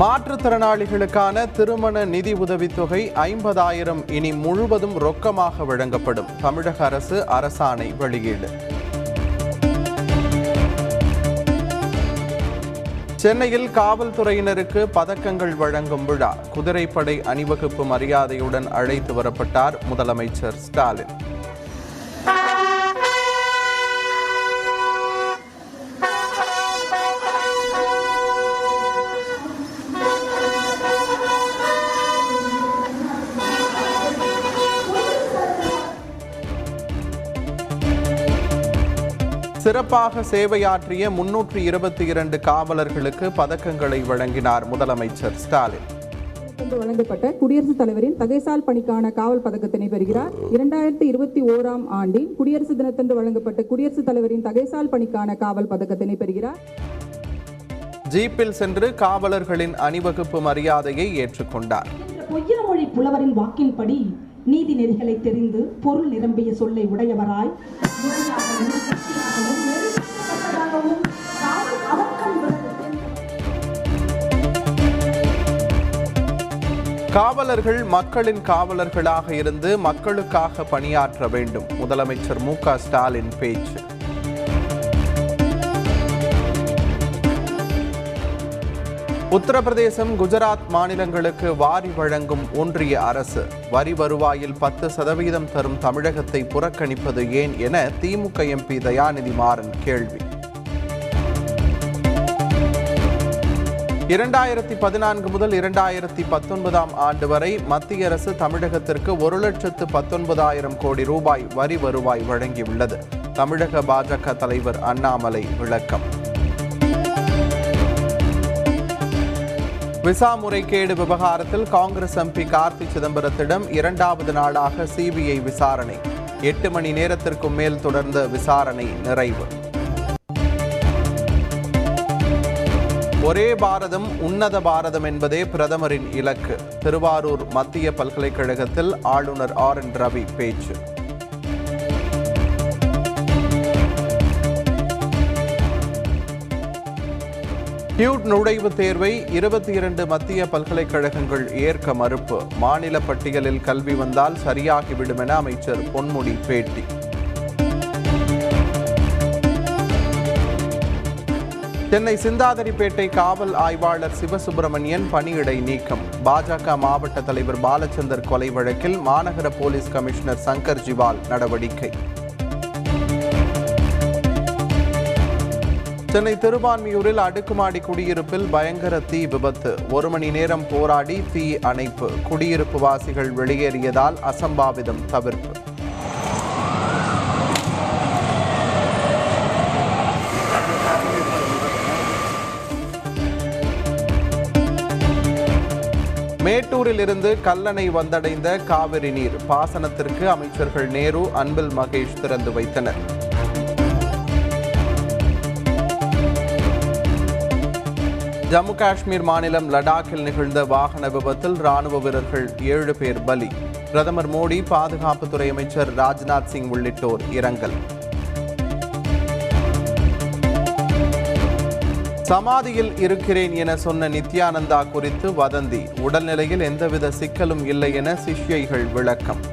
மாற்றுத்திறனாளிகளுக்கான திருமண நிதி உதவித்தொகை ஐம்பதாயிரம் இனி முழுவதும் ரொக்கமாக வழங்கப்படும். தமிழக அரசு அரசாணை வெளியீடு. சென்னையில் காவல்துறையினருக்கு பதக்கங்கள் வழங்கும் விழா. குதிரைப்படை அணிவகுப்பு மரியாதையுடன் அழைத்து வரப்பட்டார் முதலமைச்சர் ஸ்டாலின். சிறப்பாக சேவையாற்றிய முன்னூற்று இருபத்தி இரண்டு காவலர்களுக்கு பதக்கங்களை வழங்கினார் முதலமைச்சர் ஸ்டாலின். வழங்கப்பட்ட குடியரசுத் தலைவரின் தகைசால் பணிக்கான காவல் பதக்கத்தினை பெறுகிறார். இரண்டாயிரத்தி இருபத்தி ஓராம் ஆண்டின் குடியரசு தினத்தன்று வழங்கப்பட்ட குடியரசுத் தலைவரின் தகைசால் பணிக்கான காவல் பதக்கத்தினை பெறுகிறார். ஜீப்பில் சென்று காவலர்களின் அணிவகுப்பு மரியாதையை ஏற்றுக்கொண்டார். பொய்யமொழி புலவரின் வாக்கின்படி நீதி நெறிகளை தெரிந்து பொருள் நிரம்பிய சொல்லை உடையவராய் காவலர்கள் மக்களின் காவலர்களாக இருந்து மக்களுக்காக பணியாற்ற வேண்டும். முதலமைச்சர் மு க ஸ்டாலின் பேச்சு. உத்தரப்பிரதேசம் குஜராத் மாநிலங்களுக்கு வாரி வழங்கும் ஒன்றிய அரசு. வரி வருவாயில் பத்து சதவீதம் தரும் தமிழகத்தை புறக்கணிப்பது ஏன் என திமுக எம்பி தயாநிதி மாறன் கேள்வி. இரண்டாயிரத்தி பதினான்கு முதல் இரண்டாயிரத்தி பத்தொன்பதாம் ஆண்டு வரை மத்திய அரசு தமிழகத்திற்கு ஒரு லட்சத்து பத்தொன்பதாயிரம் கோடி ரூபாய் வரி வருவாய் வழங்கியுள்ளது. தமிழக பாஜக தலைவர் அண்ணாமலை விளக்கம். விசா முறைகேடு விவகாரத்தில் காங்கிரஸ் எம்பி கார்த்தி சிதம்பரத்திடம் இரண்டாவது நாளாக சிபிஐ விசாரணை. எட்டு மணி நேரத்திற்கும் மேல் தொடர்ந்த விசாரணை நிறைவு. ஒரே பாரதம் உன்னத பாரதம் என்பதே பிரதமரின் இலக்கு. திருவாரூர் மத்திய பல்கலைக்கழகத்தில் ஆளுநர் ஆர் என் ரவி பேச்சு. கியூட் நுழைவுத் தேர்வை இருபத்தி இரண்டு மத்திய பல்கலைக்கழகங்கள் ஏற்க மறுப்பு. மாநில பட்டியலில் கல்வி வந்தால் சரியாகிவிடும் என அமைச்சர் பொன்முடி பேட்டி. சென்னை சிந்தாதிரிப்பேட்டை காவல் ஆய்வாளர் சிவசுப்பிரமணியன் பணியிடை நீக்கம். பாஜக மாவட்ட தலைவர் பாலச்சந்தர் கொலை வழக்கில் மாநகர போலீஸ் கமிஷனர் சங்கர் ஜிவால் நடவடிக்கை. சென்னை திருவான்மியூரில் அடுக்குமாடி குடியிருப்பில் பயங்கர தீ விபத்து. ஒரு மணி நேரம் போராடி தீ அணைப்பு. குடியிருப்பு வாசிகள் வெளியேறியதால் அசம்பாவிதம் தவிர்ப்பு. மேட்டூரில் இருந்து கல்லணை வந்தடைந்த காவிரி நீர். பாசனத்திற்கு அமைச்சர்கள் நேரு அன்பில் மகேஷ் திறந்து வைத்தனர். ஜம்மு காஷ்மீர் மாநிலம் லடாக்கில் நிகழ்ந்த வாகன விபத்தில் ராணுவ வீரர்கள் ஏழு பேர் பலி. பிரதமர் மோடி பாதுகாப்புத்துறை அமைச்சர் ராஜ்நாத் சிங் உள்ளிட்டோர் இரங்கல். சமாதியில் இருக்கிறேன் என சொன்ன நித்யானந்தா குறித்து வதந்தி. உடல்நிலையில் எந்தவித சிக்கலும் இல்லை என சிஷ்யைகள் விளக்கம்.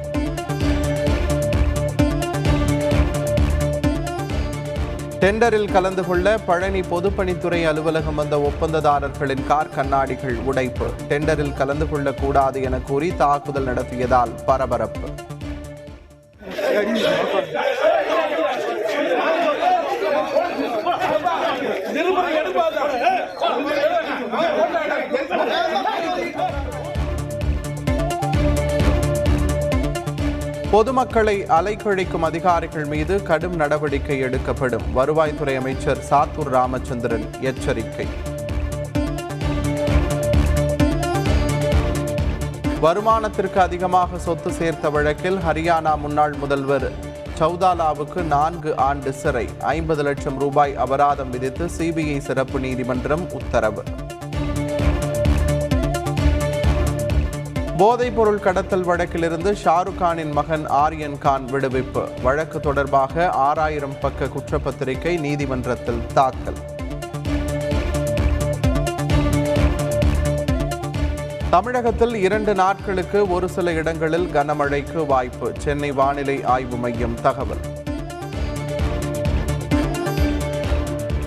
டெண்டரில் கலந்து கொள்ள பழனி பொதுப்பணித்துறை அலுவலகம் வந்த ஒப்பந்ததாரர்களின் கார் கண்ணாடிகள் உடைப்பு. டெண்டரில் கலந்து கொள்ளக்கூடாது என கூறி தாக்குதல் நடத்தியதால் பரபரப்பு. பொதுமக்களை அலைக்கழிக்கும் அதிகாரிகள் மீது கடும் நடவடிக்கை எடுக்கப்படும். வருவாய்த்துறை அமைச்சர் சாத்தூர் ராமச்சந்திரன் எச்சரிக்கை. வருமானத்திற்கு அதிகமாக சொத்து சேர்த்த வழக்கில் ஹரியானா முன்னாள் முதல்வர் சௌதாலாவுக்கு நான்கு ஆண்டு சிறை ஐம்பது லட்சம் ரூபாய் அபராதம் விதித்து சிபிஐ சிறப்பு நீதிமன்றம் உத்தரவு. போதைப்பொருள் கடத்தல் வழக்கிலிருந்து ஷாருக் கானின் மகன் ஆரியன் கான் விடுவிப்பு. வழக்கு தொடர்பாக ஆறாயிரம் பக்க குற்றப்பத்திரிகை நீதிமன்றத்தில் தாக்கல். தமிழகத்தில் இரண்டு நாட்களுக்கு ஒரு சில இடங்களில் கனமழைக்கு வாய்ப்பு. சென்னை வானிலை ஆய்வு மையம் தகவல்.